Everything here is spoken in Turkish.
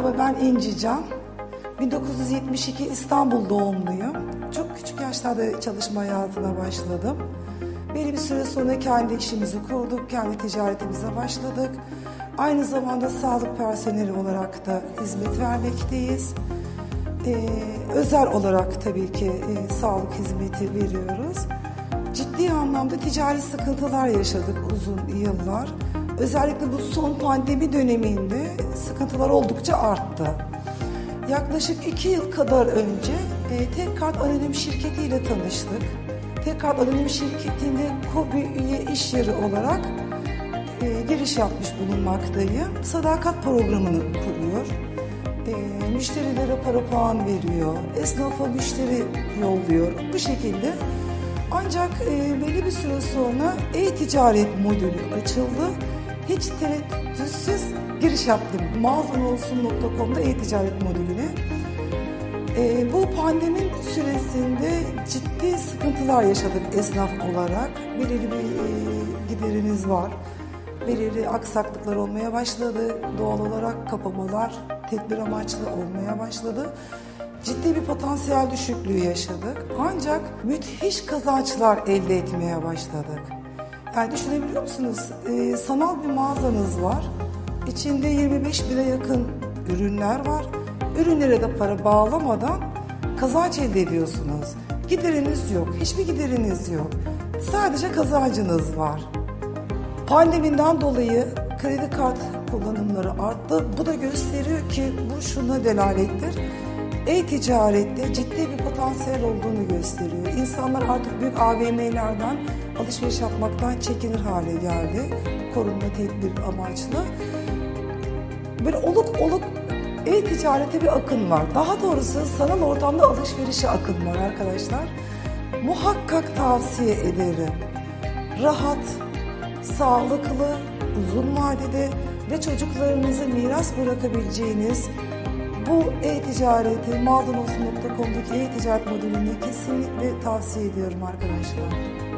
Ben İncican. 1972 İstanbul doğumluyum. Çok küçük yaşlarda çalışma hayatına başladım. Belli bir süre sonra kendi işimizi kurduk, kendi ticaretimize başladık. Aynı zamanda sağlık personeli olarak da hizmet vermekteyiz. Ee, özel olarak tabii ki e, sağlık hizmeti veriyoruz. Ciddi anlamda ticari sıkıntılar yaşadık uzun yıllar. Özellikle bu son pandemi döneminde sıkıntılar oldukça arttı. Yaklaşık iki yıl kadar önce e, Tek Kart Anonim Şirketi ile tanıştık. Tek Kart Anonim Şirketi'nde KOBİ üye iş yeri olarak e, giriş yapmış bulunmaktayım. Sadakat programını kuruyor. E, müşterilere para puan veriyor. Esnafa müşteri yolluyor. Bu şekilde. Ancak e, belli bir süre sonra e-ticaret modülü açıldı. Hiç tereddütsüz giriş yaptım. Mağazanolsun.com'da e-ticaret modülüne. E, bu pandemi süresinde ciddi sıkıntılar yaşadık esnaf olarak. Belirli bir e, gideriniz var. Belirli aksaklıklar olmaya başladı. Doğal olarak kapamalar tedbir amaçlı olmaya başladı. Ciddi bir potansiyel düşüklüğü yaşadık. Ancak müthiş kazançlar elde etmeye başladık. Yani düşünebiliyor musunuz? Ee, sanal bir mağazanız var. İçinde 25 bine yakın ürünler var. Ürünlere de para bağlamadan kazanç elde ediyorsunuz. Gideriniz yok, hiçbir gideriniz yok. Sadece kazancınız var. Pandemiden dolayı kredi kart kullanımları arttı. Bu da gösteriyor ki bu şuna delalettir. E-ticarette ciddi bir potansiyel olduğunu gösteriyor. İnsanlar artık büyük AVM'lerden alışveriş yapmaktan çekinir hale geldi. Korunma tedbir amaçlı. Böyle oluk oluk e-ticarete bir akın var. Daha doğrusu sanal ortamda alışverişe akın var arkadaşlar. Muhakkak tavsiye ederim. Rahat, sağlıklı, uzun vadede ve çocuklarınıza miras bırakabileceğiniz bu e-ticareti mağazanosun.com'daki e-ticaret modülünü kesinlikle tavsiye ediyorum arkadaşlar.